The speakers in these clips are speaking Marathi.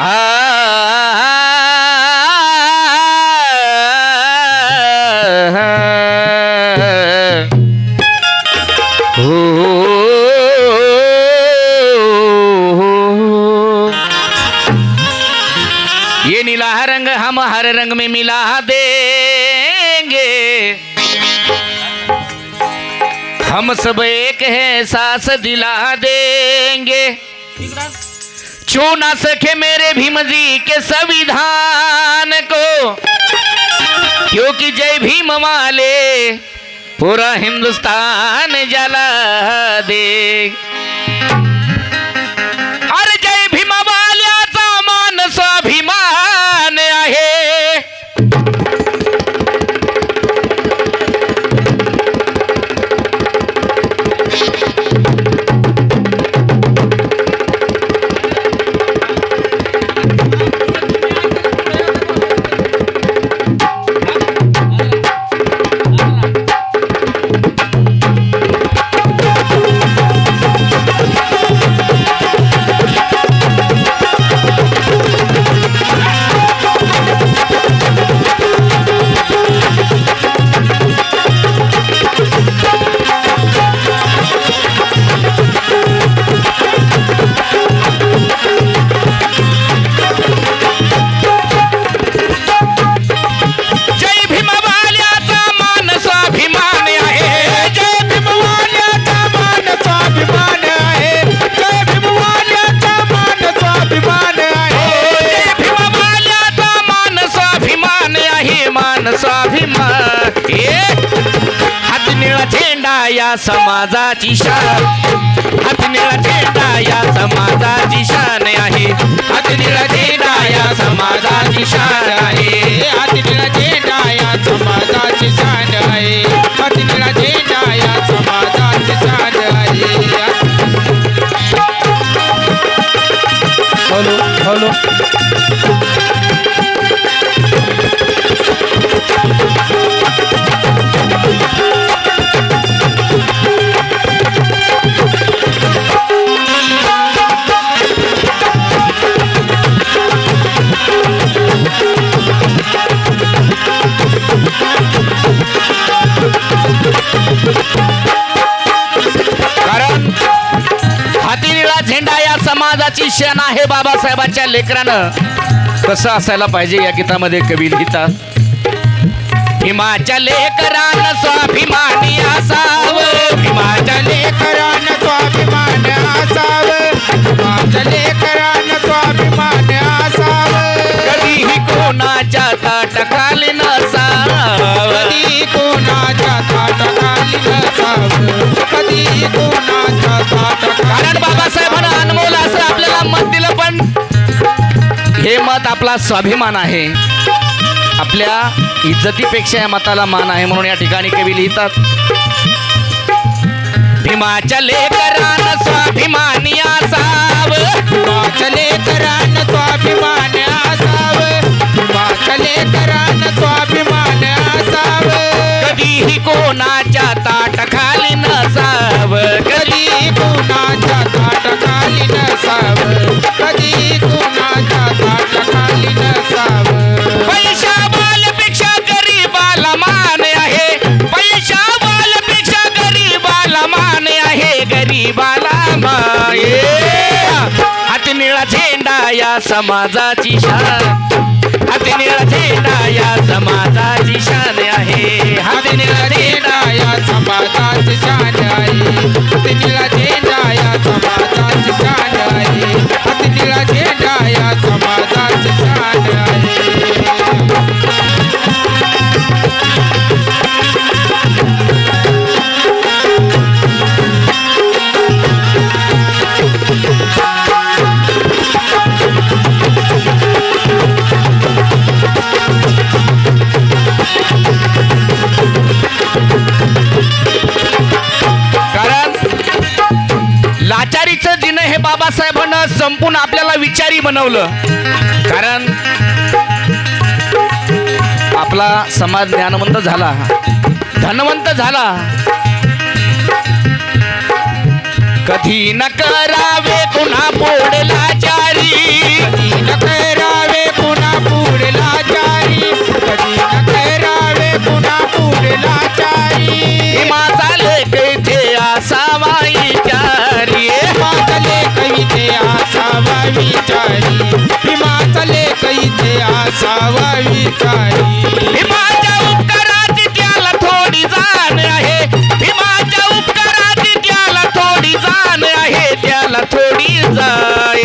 ये नीला रंग, हम हर रंग में मिला देंगे। हम सब एक है, सास दिला देंगे। छू ना सके मेरे भीम जी के संविधान को? क्योंकि जय भीम वाले पूरा हिंदुस्तान जला दे। या समाजाची शान. हात निळा झेंडा या समाजाची शान आहे. हात निळा झेंडा या समाजाची शान आहे. हातीला झेंडा या समाजाची शान समाजाची शेण आहे बाबासाहेबांच्या लेकरानं. कसं असायला पाहिजे या गीतामध्ये कवी लिहितात भीमाच्या लेकरानं स्वाभिमानी असावं. माझ्या लेकरान स्वाभिमान असावं. माझ्या लेकरान स्वाभिमान असावं. कधीही कोणाच्या ताटखाली नसावं. कधी कोणाच्या ताटखाली नसावं. मतात आपला स्वाभिमान आहे. आपल्या इज्जतीपेक्षा या मताला मान आहे म्हणून या ठिकाणी कवी लिहितात. भीमाच्या करान स्वाभिमानी असावं. माझ्या करान माये हाती निळा झेंडा या समाजाची शान. हाती निळा झेंडा या समाजाची शान आहे. हाती निळा झेंडा झेंडा या समाजाची शान आहे. बाबासाहेबांना संपून आपल्याला विचारी बनवलं. कारण आपला समाज ज्ञानवंत झाला. धनवंत झाला. कधी न करावे पुन्हा पोडला चारी उपकाराची त्याला थोडी जाण आहे. उपकाराची त्याला थोडी जाण आहे. त्याला थोडी जाय.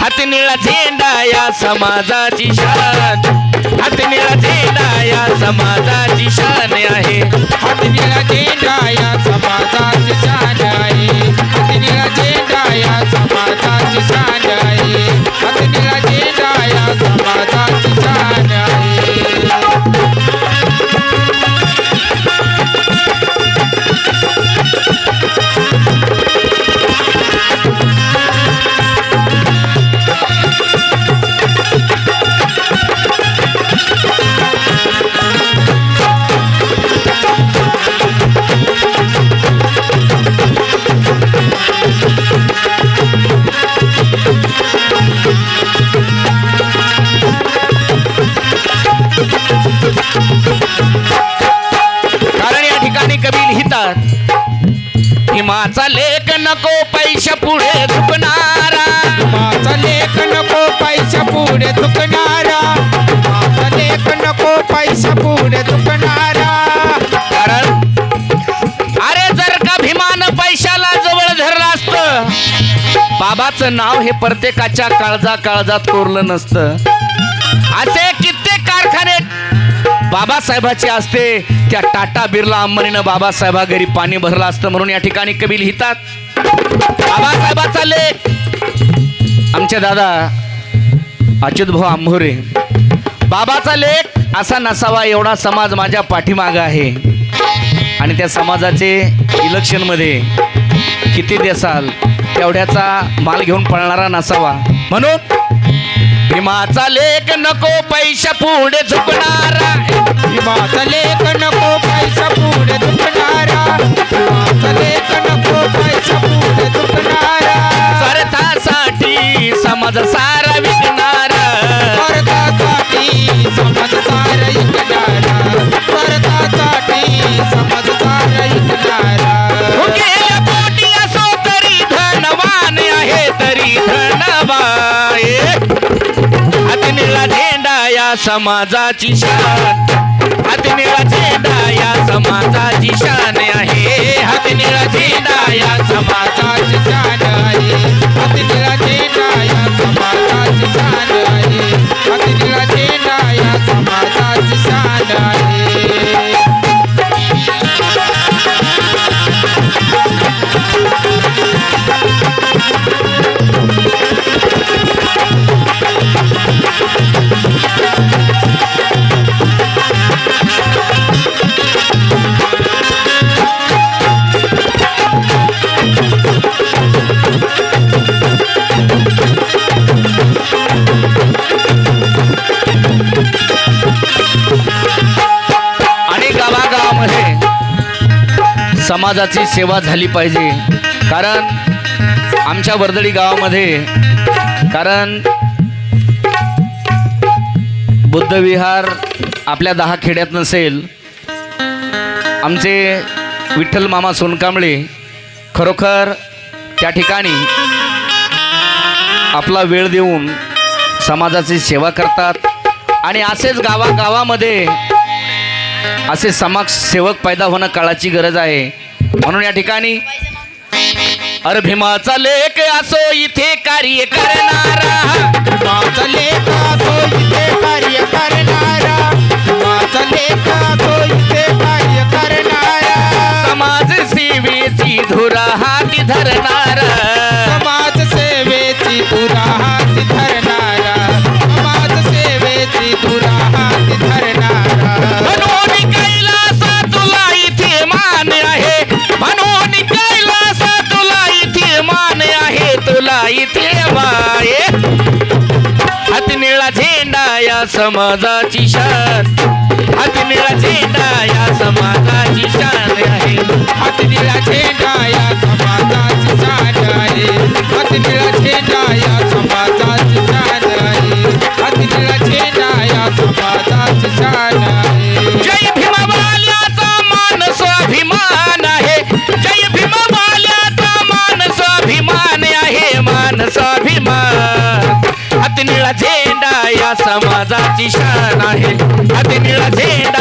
हातनिळा झेंडा या समाजाची शान. हातनिळा झेंडा या समाजाची शान आहे. हातनी पुढे चुकणारा लेख नको पैसा पुढे चुकणारा कारण अरे जर का भीमान पैशाला जवळ धरलं असतं बाबाचं नाव हे प्रत्येकाच्या काळजा काळजात कोरलं नसतं. असे कित्येक कारखाने बाबासाहेबाचे असते त्या टाटा बिर्ला अंबानीनं बाबासाहेबा घरी पाणी भरलं असतं म्हणून या ठिकाणी कबील लिहितात बाबासाहेबाचा लेख आमचे दादा अच्युत भाऊ आंभोरे बाबाचा लेख असा नसावा एवढा समाज माझ्या पाठीमाग आहे. आणि त्या समाजाचे इलेक्शनमध्ये किती देसाल तेवढ्याचा माल घेऊन पळणारा नसावा. म्हणून भीमाचा लेख नको पैशा पुढे झुकणारा. या समाजाची शान. हात निळा झेंडा या समाजाची शान आहे. हात निळा झेंडा या समाजाची शान आहे. हाती निळा झेंडा या समाजाची शान समाजाची सेवा झाली पाहिजे. कारण आमच्या वर्दळी गावामध्ये कारण बुद्धविहार आपल्या दहा खेड्यात नसेल. आमचे विठ्ठल मामा सोनकांबळे खरोखर त्या ठिकाणी आपला वेळ देऊन समाजाची सेवा करतात. आणि असेच गावागावामध्ये असे समाजसेवक पैदा होणं काळाची गरज आहे. म्हणून या ठिकाणी अरे भीमाचा लेख असो इथे कार्य करणारा. माझा लेख असो इथे कार्य करणारा. लेख असो इथे कार्य करणारा. समाज सेवेची धुरा हाती धरणारा. निळा झेंडा या समाजाची शान. हाती निळा झेंडा या समाजाची शान आहे. हाती निळा झेंडा या समाजाची शान आहे. हाती निळा झेंडा या समाज समाजाची शान आहे. हाती निळा झेंडा